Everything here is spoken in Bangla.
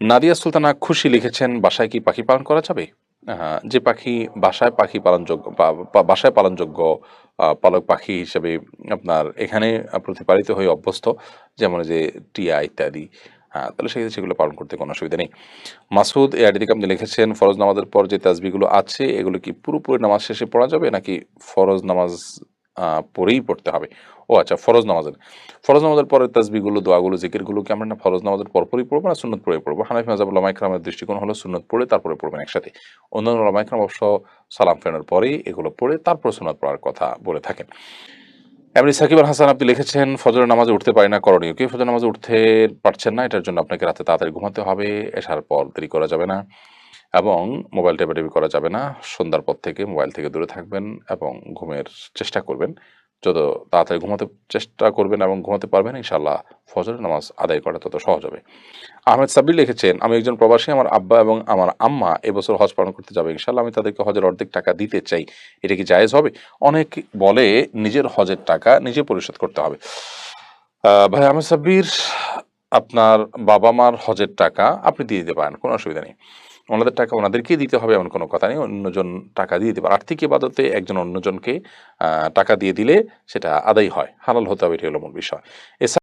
নাদিয়া সুলতানা খুশি লিখেছেন, বাসায় কি পাখি পালন করা যাবে? যে পাখি বাসায় পাখি পালনযোগ্য বাসায় পালনযোগ্য পালক পাখি হিসেবে আপনার এখানে প্রতিপালিত হয়ে অভ্যস্ত, যেমন যে টিয়া ইত্যাদি হ্যাঁ তাহলে সেক্ষেত্রে সেগুলো পালন করতে কোনো অসুবিধা নেই। মাসুদ এ আপনি লিখেছেন, ফরজ নামাজের পর যে তাজবিগুলো আছে, এগুলো কি পুরোপুরি নামাজ শেষে পড়া যাবে নাকি ফরজ নামাজ পরেই পড়তে হবে। ও আচ্ছা ফরজ নামাজের। ফরজ নামাজের পরে তাজবিগুলো দোয়াগুলো জিকিরগুলো কি আমরা না ফরজ নামাজের পরপরই পড়ব না সুন্নত পড়ে পড়ব। হানাফি মাজাব লামাইকরামের দৃষ্টিকোণ হলো সুন্নত পড়ে তারপরে পড়বেন একসাথে। অন্যান্য লামাইকরাম অবশ্য সালাম ফেরানোর পরেই এগুলো পড়ে তারপর সুন্নত পড়ার কথা বলে থাকেন। এমনি সাকিব হাসান আপনি লিখেছেন, ফজরের নামাজে উঠতে পারি না, করণীয় কি? ফজর নামাজে উঠতে পারছেন না, এটার জন্য আপনাকে রাতে তাড়াতাড়ি ঘুমাতে হবে, এসার পর দেরি করা যাবে না। এবং মোবাইল টেপাটেপি করা যাবে না। সন্ধ্যার পর থেকে মোবাইল থেকে দূরে থাকবেন এবং ঘুমের চেষ্টা করবেন। যত তাড়াতাড়ি ঘুমাতে চেষ্টা করবেন এবং ঘুমাতে পারবেন ইনশাল্লাহ ফজরের নামাজ আদায় করা তত সহজ হবে। আহমেদ সাব্বির লিখেছেন, আমি একজন প্রবাসী, আমার আব্বা এবং আমার আম্মা এবছর হজ পালন করতে যাবে। ইনশাল্লাহ আমি তাদেরকে হজের অর্ধেক টাকা দিতে চাই। এটা কি জায়েজ হবে? অনেক বলে নিজের হজের টাকা নিজে পরিশোধ করতে হবে। ভাই আহমেদ সাব্বির আপনার বাবা মার হজের টাকা আপনি দিয়ে দিতে পারেন, কোনো অসুবিধা নেই। ওনাদের টাকা ওনাদেরকেই দিতে হবে, এমন কোনো কথা নেই। অন্যজন টাকা দিয়ে দিতে পারে। আর্থিক ইবাদতে একজন অন্যজনকে টাকা দিয়ে দিলে সেটা আদায় হয়। হালাল হতে হবে এটি হলো মূল বিষয়। এছাড়া